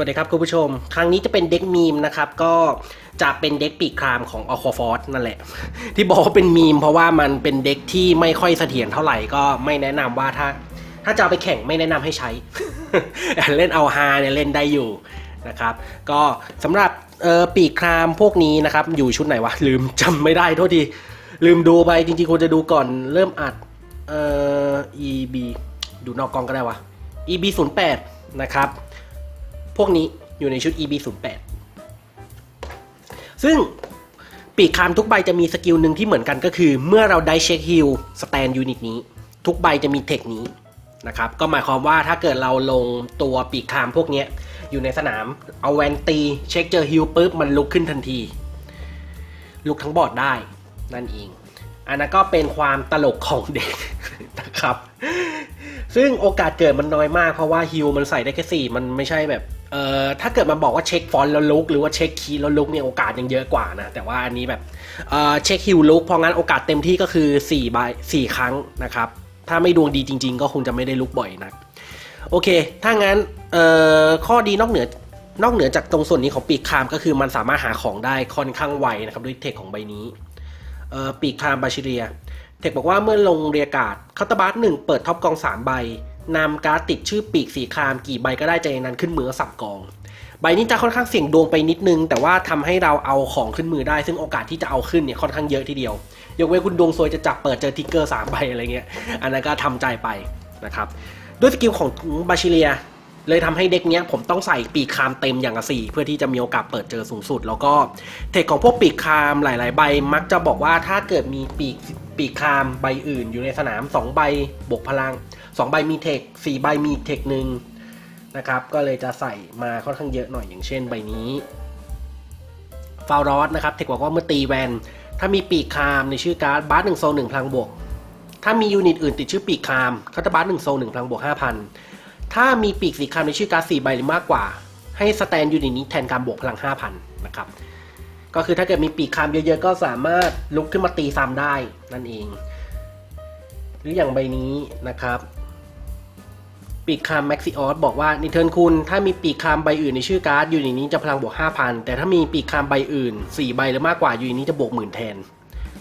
วัสดีครับคุณผู้ชม ครั้งนี้จะเป็นเด็กมีมนะครับ ก็จะเป็นเด็กปีกครามของอคอฟอร์นั่นแหละ ที่บอกว่าเป็นมีม เพราะว่ามันเป็นเด็กที่ไม่ค่อยเสถียรเท่าไหร่ก็ไม่แนะนำว่าถ้า ถ้าจะไปแข่งไม่แนะนำให้ใช้ เล่นเอาฮาเนี่ยเล่นได้อยู่นะครับ ก็สำหรับปีกครามพวกนี้นะครับ อยู่ชุดไหนวะ ลืมจำไม่ได้โทษทีลืมดูไปจริงๆควรจะดูก่อนเริ่มอัดเอ่อ EB ดูนอกกองก็ได้วะ EB 0 8นะครับ พวกนี้อยู่ในชุด EB 0 8ซึ่งปีกคามทุกใบจะมีสกิลหนึ่งที่เหมือนกันก็คือ เมื่อเราได้เช็คฮิลสแตนยูนิตนี้ ทุกใบจะมีเทคนี้นะครับก็หมายความว่าถ้าเกิดเราลงตัวปีกคามพวกนี้อยู่ในสนามเอาแวนตีเช็คเจอฮิลปุ๊บมันลุกขึ้นทันที ลุกทั้งบอร์ดได้นั่นเอง อันนั้นก็เป็นความตลกของเด็กนะครับ ซึ่งโอกาสเกิดมันน้อยมากเพราะว่าฮิลมันใส่ได้แค่สี่มันไม่ใช่แบบ เอ่อถ้าเกิดมันบอกว่าเช็คฟอนต์แล้วลุกหรือว่าเช็คคีย์แล้วลุกเนี่ยโอกาสยังเยอะกว่านะ แต่ว่าอันนี้แบบเอ่อเช็คฮิลลุกเพราะงั้นโอกาสเต็มที่ก็คือ4ใบ4ครั้งนะครับ ถ้าไม่ดวงดีจริง ๆ ก็คงจะไม่ได้ลุกบ่อยนักโอเค ถ้างั้นเอ่อข้อดีนอกเหนือนอกเหนือจากตรงส่วนนี้ของปีกคามก็คือมันสามารถหาของได้ค่อนข้างไวนะครับด้วยเทคของใบนี้เอ่อปีกคามบาชิเรีย เทคบอกว่าเมื่อลงเรียกาดคาตาบัสหนึ่งเปิดท็อปกอง3ใบ นำการ์ดติดชื่อปีกสีครามกี่ใบก็ได้ใจนั้นขึ้นมือสับกอง ใบนี้จะค่อนข้างเสี่ยงดวงไปนิดนึง แต่ว่าทำให้เราเอาของขึ้นมือได้ ซึ่งโอกาสที่จะเอาขึ้นเนี่ยค่อนข้างเยอะทีเดียวยกเว้นคุณดวงซวยจะจับเปิดเจอทิกเกอร์สามใบอะไรเงี้ยอันนั้นก็ทำใจไปนะครับด้วยสกิลของบาชิเลีย เลยทำให้เด็กเนี้ยผมต้องใส่ปีกคามเต็มอย่างละสี่เพื่อที่จะมีโอกาสเปิดเจอสูงสุด แล้วก็เทคของพวกปีกคามหลาย ๆ ใบ มักจะบอกว่าถ้าเกิดมีปีกปีกคามใบอื่น อยู่ในสนาม 2 ใบบวกพลัง 2 ใบมีเทค4ใบมีเทคหนึ่งนะครับก็เลยจะใส่มาค่อนข้างเยอะหน่อยอย่างเช่นใบนี้ฟาวรอสนะครับเทคบอกว่าเมื่อตีแวน ถ้ามีปีกคามในชื่อการ์ดบาร์หนึ่งโซนหนึ่งพลังบวกถ้ามียูนิตอื่นติดชื่อปีกคามคาตาบาร์หนึ่งโซนหนึ่งพลังบวกห้าพัน ถ้ามีปีกสีคำในชื่อการ์ดสี่ใบหรือมากกว่า ให้สแตนยูนิตนี้แทนการบวกพลัง 5,000 นะครับ ก็คือถ้าเกิดมีปีกคำเยอะๆ ก็สามารถลุกขึ้นมาตีซ้ำได้นั่นเอง หรืออย่างใบนี้นะครับ ปีกคามแม็กซิออสบอกว่าในเทิร์นคุณ ถ้ามีปีกคามใบอื่นในชื่อการ์ดยูนิตนี้จะพลังบวก 5,000 แต่ถ้ามีปีกคามใบอื่น 4 ใบหรือมากกว่ายูนิตนี้จะบวกหมื่นแทน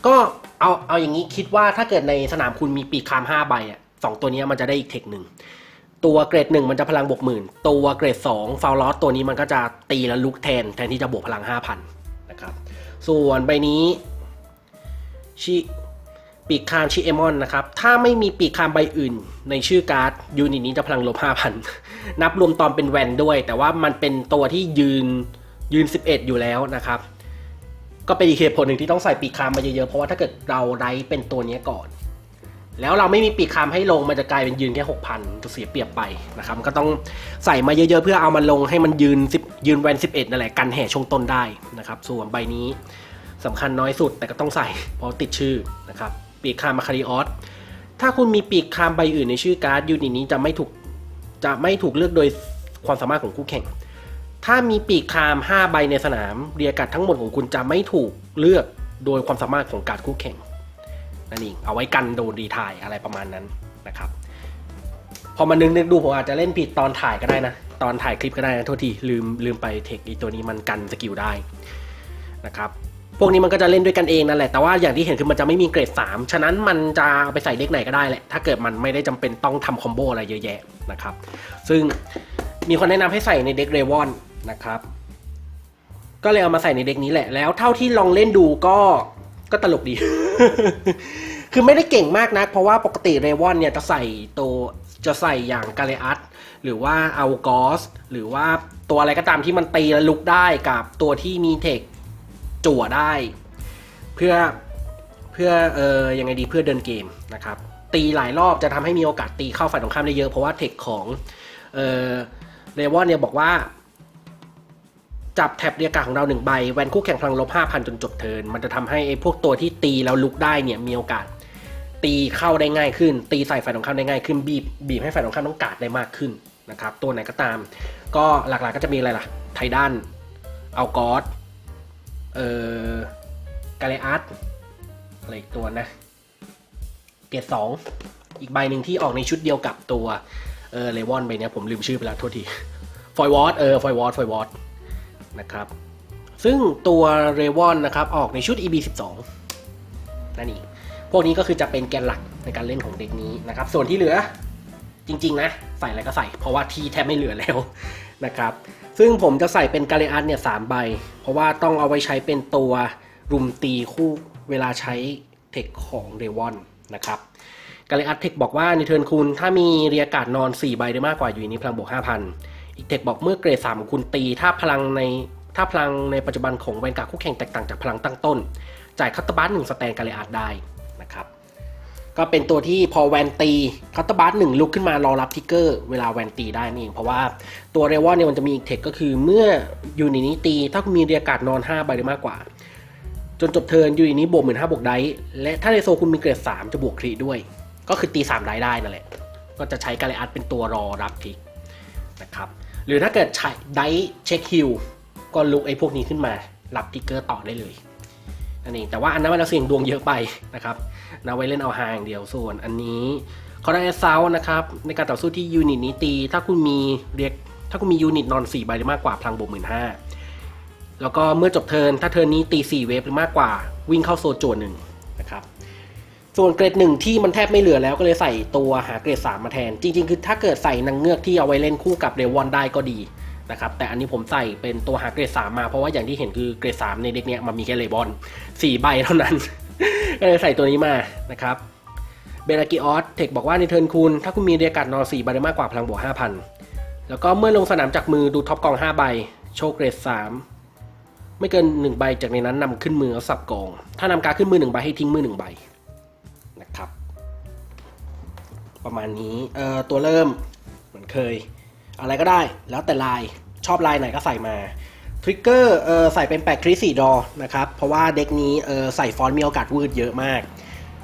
ก็เอาเอาอย่างนี้คิดว่าถ้าเกิดในสนามคุณมีปีกคาม5ใบอะสองตัวนี้มันจะได้อีกเทคหนึ่ง ตัวเกรดหนึ่งมันจะพลังบวกหมื่นตัวเกรดสองฟาวลอสตัวนี้มันก็จะตีแล้วลุกแทนแทนที่จะบวกพลังห้าพันนะครับ ส่วนใบนี้ชิปีกคามชิเอมอนนะครับ ถ้าไม่มีปีกคามใบอื่น ในชื่อการ์ดยูนิตนี้จะพลังลบห้าพันนับรวมตอนเป็นแวนด้วย แต่ว่ามันเป็นตัวที่ยืนยืน 11 อยู่แล้วนะครับ ก็เป็นอีกเหตุผลหนึ่งที่ต้องใส่ปีกคามมาเยอะๆ เพราะว่าถ้าเกิดเราไดเป็นตัวนี้ก่อน แล้วเราไม่มีปีกคำให้ลงมันจะกลายเป็นยืนแค่หกพันจะเสียเปรียบไปนะครับก็ต้องใส่มาเยอะๆ เพื่อเอามันลงให้มันยืน10ยืนแวน11นั่นแหละกันแห่ช่วงต้นได้นะครับส่วนใบนี้สำคัญน้อยสุดแต่ก็ต้องใส่เพราะติดชื่อนะครับปีกคามมาคาริออสถ้าคุณมีปีกคามใบอื่นในชื่อการ์ดยูนิตนี้จะไม่ถูกจะไม่ถูกเลือกโดยความสามารถของคู่แข่ง ถ้ามีปีกคาม 5 ใบในสนาม เรียกกัดทั้งหมดของคุณจะไม่ถูกเลือกโดยความสามารถของการดคู่แข่ง นั่นเองเอาไว้กันโดนรีทายอะไรประมาณนั้นนะครับ พอมานึกนึกดูผมอาจจะเล่นผิดตอนถ่ายก็ได้นะ ตอนถ่ายคลิปก็ได้นะโทษทีลืมลืมไปเทคอีตัวนี้มันกันสกิลได้นะครับพวกนี้มันก็จะเล่นด้วยกันเองนั่นแหละ แต่ว่าอย่างที่เห็นคือมันจะไม่มีเกรด 3 ฉะนั้นมันจะเอาไปใส่เด็กไหนก็ได้แหละ ถ้าเกิดมันไม่ได้จำเป็นต้องทำคอมโบอะไรเยอะแยะนะครับ ซึ่งมีคนแนะนำให้ใส่ในเด็กเรวอนนะครับ ก็เลยเอามาใส่ในเด็กนี้แหละ แล้วเท่าที่ลองเล่นดูก็ก็ตลกดี คือไม่ได้เก่งมากนะเพราะว่าปกติเรวอนเนี่ยจะใส่ตัวจะใส่อย่างกาเลอัสหรือว่าอัลกอสหรือว่าตัวอะไรก็ตามที่มันตีและลุกได้กับตัวที่มีเทคจั่วได้ เพื่อเพื่อเออยังไงดีเพื่อเดินเกมนะครับ ตีหลายรอบจะทำให้มีโอกาสตีเข้าฝ่ายตรงข้ามได้เยอะ เพราะว่าเทคของเออเรวอนเนี่ยบอกว่า จับแท็บเรียกาของเราหนึ่งใบแวนคู่แข่งพลังลบ5,000 จนจบเทิน มันจะทำให้ไอ้พวกตัวที่ตีแล้วลุกได้เนี่ยมีโอกาส ตีเข้าได้ง่ายขึ้น ตีใส่ฝ่ายตรงข้ามได้ง่ายขึ้นบีบบีบให้ฝ่ายตรงข้ามต้องกาดได้มากขึ้นนะครับตัวไหนก็ตาม ก็หลักๆก็จะมีอะไรล่ะไทดันเอากอสเอ่อกาเลอัสอะไรอีกตัวนะเกรสองอีกใบหนึ่งที่ออกในชุดเดียวกับตัวเออเลวอนใบเนี้ยผมลืมชื่อไปแล้วโทษทีฟอยวอตเออฟอยวอตฟอยวอต นะครับ ซึ่งตัวเรวอนนะครับออกในชุด EB 12นั่นเองพวกนี้ก็คือจะเป็นแกนหลักในการเล่นของเด็กนี้นะครับ ส่วนที่เหลือจริงๆนะใส่อะไรก็ใส่ เพราะว่าทีแทบไม่เหลือแล้วนะครับ ซึ่งผมจะใส่เป็นกาเลอัสเนี่ยสามใบ เพราะว่าต้องเอาไว้ใช้เป็นตัวรุมตีคู่เวลาใช้เทคของเรวอนนะครับกาเลอัสเทคบอกว่าในเทิร์นคุณถ้ามีเรียการ์ดนอน 4 ใบได้มากกว่าอยู่ในนี้พลังบวก 5,000 อีกเทคบอกเมื่อเกรด3ของคุณตี ถ้าพลังในถ้าพลังในปัจจุบันของแวนการ์ดคู่แข่งแตกต่างจากพลังตั้งต้น จ่ายคัตเตอร์บัสหนึ่งสแตนกาเลอัสได้นะครับก็เป็นตัวที่พอแวนตีคัตเตอร์บัสหนึ่งลุกขึ้นมารอรับทิกเกอร์เวลาแวนตีได้นี่เองเพราะว่าตัวเรวอนเนี่ยมันจะมีอีกเทคก็คือเมื่อยูนิตนี้ตีถ้าคุณมีเรียการ์ดนอน 5 ใบหรือมากกว่า จนจบเทิร์นยูนิตนี้บวกหมื่นห้าบวกไดส์และถ้าในโซคุณมีเกรด3จะบวกครีด้วย ก็คือตี3ไดส์ได้นั่นแหละก็จะใช้กาเลอัสเป็นตัวรอรับทิกนะครับ หรือถ้าเกิดใช้ไดเช็คฮิลก็ลุกไอ้พวกนี้ขึ้นมารับทิกเกอร์ต่อได้เลยนั่นเองแต่ว่าอันนั้นมันเสี่ยงดวงเยอะไปนะครับนะไว้เล่นเอาฮาอย่างเดียวส่วนอันนี้เขาได้เซลนะครับในการต่อสู้ที่ยูนิตนี้ตี ถ้าคุณมีเรียกถ้าคุณมียูนิตนอน4ใบหรือมากกว่าพลังบวกหมื่นห้าแล้วก็เมื่อจบเทิร์นถ้าเทิร์นนี้ตี 4 เวฟหรือมากกว่าวิ่งเข้าโซนโจนหนึ่งนะครับ ส่วนเกรดหนึ่งที่มันแทบไม่เหลือแล้วก็เลยใส่ตัวหาเกรด 3 มาแทน จริง ๆ คือถ้าเกิดใส่นางเงือกที่เอาไว้เล่นคู่กับเรวอนได้ก็ดีนะครับแต่อันนี้ผมใส่เป็นตัวหาเกรด 3 มาเพราะว่าอย่างที่เห็นคือเกรด 3 ในเด็กเนี้ยมันมีแค่เรวอน4ใบเท่านั้น ก็เลยใส่ตัวนี้มานะครับเบลากิออสเทคบอกว่าในเทิร์นคุณ ถ้าคุณมีเรียกการดนอ4ใบหรือมากกว่าพลังบวก5,000 แล้วก็เมื่อลงสนามจากมือดูท็อปกอง 5 ใบ โชว์เกรด 3 ไม่เกิน 1 ใบจากในนั้นนำขึ้นมือแล้วสับกอง ถ้านำการขึ้นมือ 1 ใบให้ทิ้งมือ 1 ใบนะครับ ประมาณนี้เอ่อตัวเริ่มเหมือนเคย อะไรก็ได้แล้วแต่ลายชอบลายไหนก็ใส่มาทริกเกอร์เออใส่เป็นแปดคริสี่ดอนะครับ เพราะว่าเด็กนี้เออใส่ฟอนต์มีโอกาสวืดเยอะมาก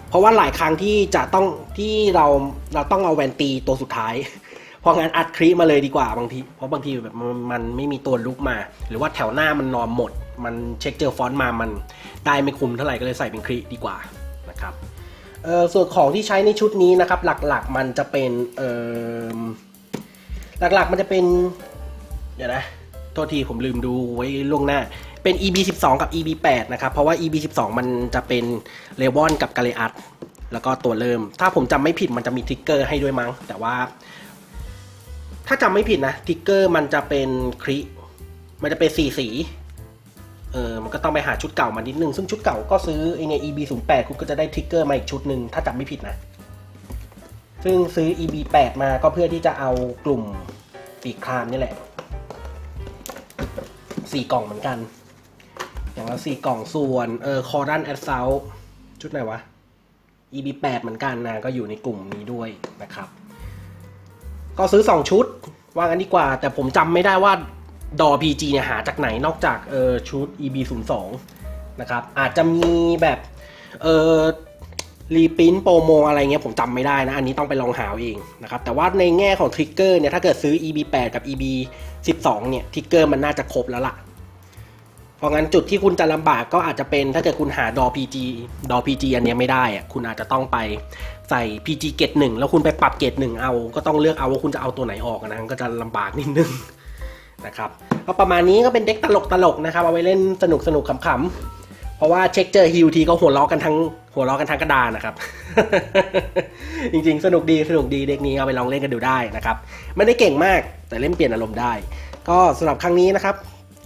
เพราะว่าหลายครั้งที่จะต้องที่เราเราต้องเอาแวนตีตัวสุดท้าย เพราะงั้นอัดครีมาเลยดีกว่าบางที เพราะบางทีแบบมันไม่มีตัวลุกมา หรือว่าแถวหน้ามันนอนหมด มันเช็คเจอฟอนต์มามันได้ไม่คุ้มเท่าไหร่ก็เลยใส่เป็นครีดีกว่านะครับ เออส่วนของที่ใช้ในชุดนี้นะครับ หลักๆมันจะเป็นเออหลักๆมันจะเป็น เดี๋ยวนะโทษทีผมลืมดูไว้ล่วงหน้าเป็น EB 12กับ EB 8นะครับ เพราะว่า EB 12มันจะเป็นเลวอนกับกาเลอัสแล้วก็ตัวเริ่ม ถ้าผมจำไม่ผิดมันจะมีทริกเกอร์ให้ด้วยมั้ง แต่ว่า ถ้าจำไม่ผิดนะทริกเกอร์มันจะเป็นคริมันจะเป็นสีสี เออมันก็ต้องไปหาชุดเก่ามานิดนึง ซึ่งชุดเก่าก็ซื้อไอเนี่ย EB 08คุณก็จะได้ทริกเกอร์มาอีกชุดหนึ่งถ้าจำไม่ผิดนะ ซึ่งซื้อ EB 8มาก็เพื่อที่จะเอากลุ่มปีกครามนี่แหละสี่กล่องเหมือนกัน อย่างละสี่กล่องส่วนเออคอรันแอดเซลชุดไหนวะ EB 8เหมือนกันนะก็อยู่ในกลุ่มนี้ด้วยนะครับ ก็ซื้อ 2 ชุดว่างั้นดีกว่า แต่ผมจำไม่ได้ว่า ดอ PG เนี่ยหาจากไหนนอกจากเออชุด EB 0 2นะครับ อาจจะมีแบบเออรีพินโปรโมอะไรเงี้ยผมจำไม่ได้นะ อันนี้ต้องไปลองหาเองนะครับ แต่ว่าในแง่ของทริกเกอร์เนี่ยถ้าเกิดซื้อ EB 8กับ EB 12เนี่ยทริกเกอร์มันน่าจะครบแล้วล่ะ เพราะงั้นจุดที่คุณจะลำบากก็อาจจะเป็นถ้าเกิดคุณหาดอ PG ดอ PG อันนี้ไม่ได้อะคุณอาจจะต้องไปใส่ PG เกตหนึ่งแล้วคุณไปปรับเกตหนึ่งเอา ก็ต้องเลือกเอาว่าคุณจะเอาตัวไหนออกนะก็จะลำบากนิดนึง นะครับก็ประมาณนี้ก็เป็นเด็กตลกตลกๆนะครับเอาไว้เล่นสนุกสนุกขำๆเพราะว่าเช็คเจอฮิวทีก็หัวล้อกันทั้งหัวล้อกันทั้งกระดานนะครับ จริงๆ สนุกดีสนุกดีเด็กนี้เอาไปลองเล่นกันดูได้นะครับไม่ได้เก่งมากแต่เล่นเปลี่ยนอารมณ์ได้ ก็สำหรับครั้งนี้นะครับ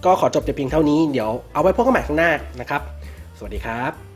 ก็ขอจบแต่เพียงเท่านี้เดี๋ยวเอาไว้พบกันใหม่ข้างหน้านะครับ สวัสดีครับ